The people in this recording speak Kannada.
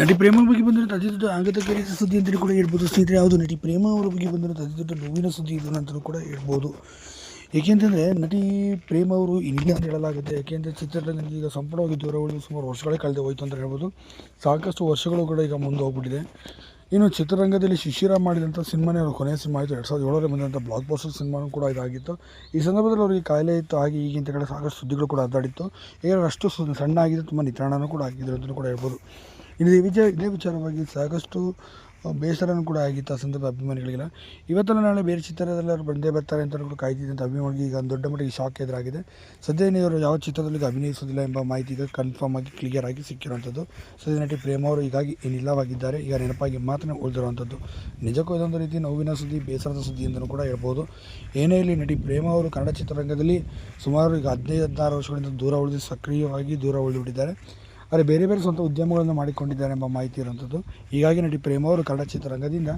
ನಟಿ ಪ್ರೇಮ ಬಗ್ಗೆ ಬಂದಿರೋ ಅತಿ ದೊಡ್ಡ ಆಘಾತಕಾರಿ ಸುದ್ದಿ ಅಂತಲೂ ಕೂಡ ಹೇಳ್ಬೋದು. ಸ್ನೇಹಿತರೆ, ಯಾವುದು ನಟಿ ಪ್ರೇಮ ಅವರ ಬಗ್ಗೆ ಬಂದಿರೋ ಅತಿ ದೊಡ್ಡ ನೋವಿನ ಸುದ್ದಿ ಇದು ಅಂತಲೂ ಕೂಡ ಹೇಳ್ಬೋದು. ಏಕೆಂತಂದರೆ ನಟಿ ಪ್ರೇಮ ಅವರು ಇಲ್ಲ ಅಂತ ಹೇಳಲಾಗುತ್ತೆ ಏಕೆಂದರೆ ಚಿತ್ರರಂಗದಲ್ಲಿ ಈಗ ಸಂಪೂರ್ಣವಾಗಿ ದೂರ ಉಳಿದು ಸುಮಾರು ವರ್ಷಗಳೇ ಕಳೆದು ಹೋಯಿತು ಅಂತ ಹೇಳ್ಬೋದು. ಸಾಕಷ್ಟು ವರ್ಷಗಳು ಕೂಡ ಈಗ ಮುಂದೆ ಹೋಗ್ಬಿಟ್ಟಿದೆ. ಇನ್ನು ಚಿತ್ರರಂಗದಲ್ಲಿ ಶಿಶಿರ ಮಾಡಿದಂಥ ಸಿನಿಮಾನೇ ಅವರು ಕೊನೆಯ ಸಿನಿಮಾ ಆಯಿತು. ಎರಡು ಸಾವಿರದ ಏಳರಲ್ಲಿ ಬಂದಂಥ ಬ್ಲಾಕ್ ಬಾಸ್ಟರ್ ಸಿನಿಮಾನೂ ಕೂಡ ಇದಾಗಿತ್ತು. ಈ ಸಂದರ್ಭದಲ್ಲಿ ಅವರಿಗೆ ಕಾಯಿಲೆ ಇತ್ತು. ಹಾಗೆ ಈಗಿನ ಕಡೆ ಸಾಕಷ್ಟು ಸುದ್ದಿಗಳು ಕೂಡ ಅದ್ದಾಡಿತ್ತು. ಈಗ ಅಷ್ಟು ಸಣ್ಣ ಆಗಿದೆ ತುಂಬ ನಿತ್ರಾಣನೂ ಕೂಡ ಆಗಿದ್ರು ಅಂತಲೂ ಕೂಡ ಹೇಳ್ಬೋದು. ಇನ್ನು ವಿಚಾರ ಇದೇ ವಿಚಾರವಾಗಿ ಸಾಕಷ್ಟು ಬೇಸರನೂ ಕೂಡ ಆಗಿತ್ತು ಆ ಸಂದರ್ಭ ಅಭಿಮಾನಿಗಳಿಗೆಲ್ಲ. ಇವತ್ತಲ್ಲ ನಾಳೆ ಬೇರೆ ಚಿತ್ರದಲ್ಲಿ ಅವರು ಬಂದೇ ಬರ್ತಾರೆ ಅಂತ ಕೂಡ ಕಾಯ್ತಿದ್ದಂಥ ಅಭಿಮಾನಿಗೆ ಈಗ ದೊಡ್ಡ ಮಟ್ಟಿಗೆ ಶಾಕ್ ಎದುರಾಗಿದೆ. ಸದ್ಯ ಇವರು ಯಾವ ಚಿತ್ರದಲ್ಲಿ ಅಭಿನಯಿಸೋದಿಲ್ಲ ಎಂಬ ಮಾಹಿತಿ ಈಗ ಕನ್ಫರ್ಮ್ ಆಗಿ ಕ್ಲಿಯರ್ ಆಗಿ ಸಿಕ್ಕಿರುವಂಥದ್ದು. ಸದ್ಯ ನಟಿ ಪ್ರೇಮ ಅವರು ಹೀಗಾಗಿ ಏನಿಲ್ಲವಾಗಿದ್ದಾರೆ ಈಗ ನೆನಪಾಗಿ ಮಾತ್ರ ಉಳಿದಿರುವಂಥದ್ದು. ನಿಜಕ್ಕೂ ಇದೊಂದು ರೀತಿ ನೋವಿನ ಸುದ್ದಿ, ಬೇಸರದ ಸುದ್ದಿ ಅಂತಲೂ ಕೂಡ ಹೇಳ್ಬೋದು. ಏನೇ ಇಲ್ಲಿ ನಟಿ ಪ್ರೇಮ ಅವರು ಕನ್ನಡ ಚಿತ್ರರಂಗದಲ್ಲಿ ಸುಮಾರು ಈಗ ಹದಿನೈದು, ಹದಿನಾರು ವರ್ಷಗಳಿಂದ ದೂರ ಉಳಿದು ಸಕ್ರಿಯವಾಗಿ ದೂರ ಉಳಿದುಬಿಟ್ಟಿದ್ದಾರೆ ಆದರೆ ಬೇರೆ ಬೇರೆ ಸ್ವಂತ ಉದ್ಯಮಗಳನ್ನು ಮಾಡಿಕೊಂಡಿದ್ದಾರೆ ಎಂಬ ಮಾಹಿತಿ ಇರುವಂಥದ್ದು. ಹೀಗಾಗಿ ನಟಿ ಪ್ರೇಮ ಅವರು ಕನ್ನಡ ಚಿತ್ರರಂಗದಿಂದ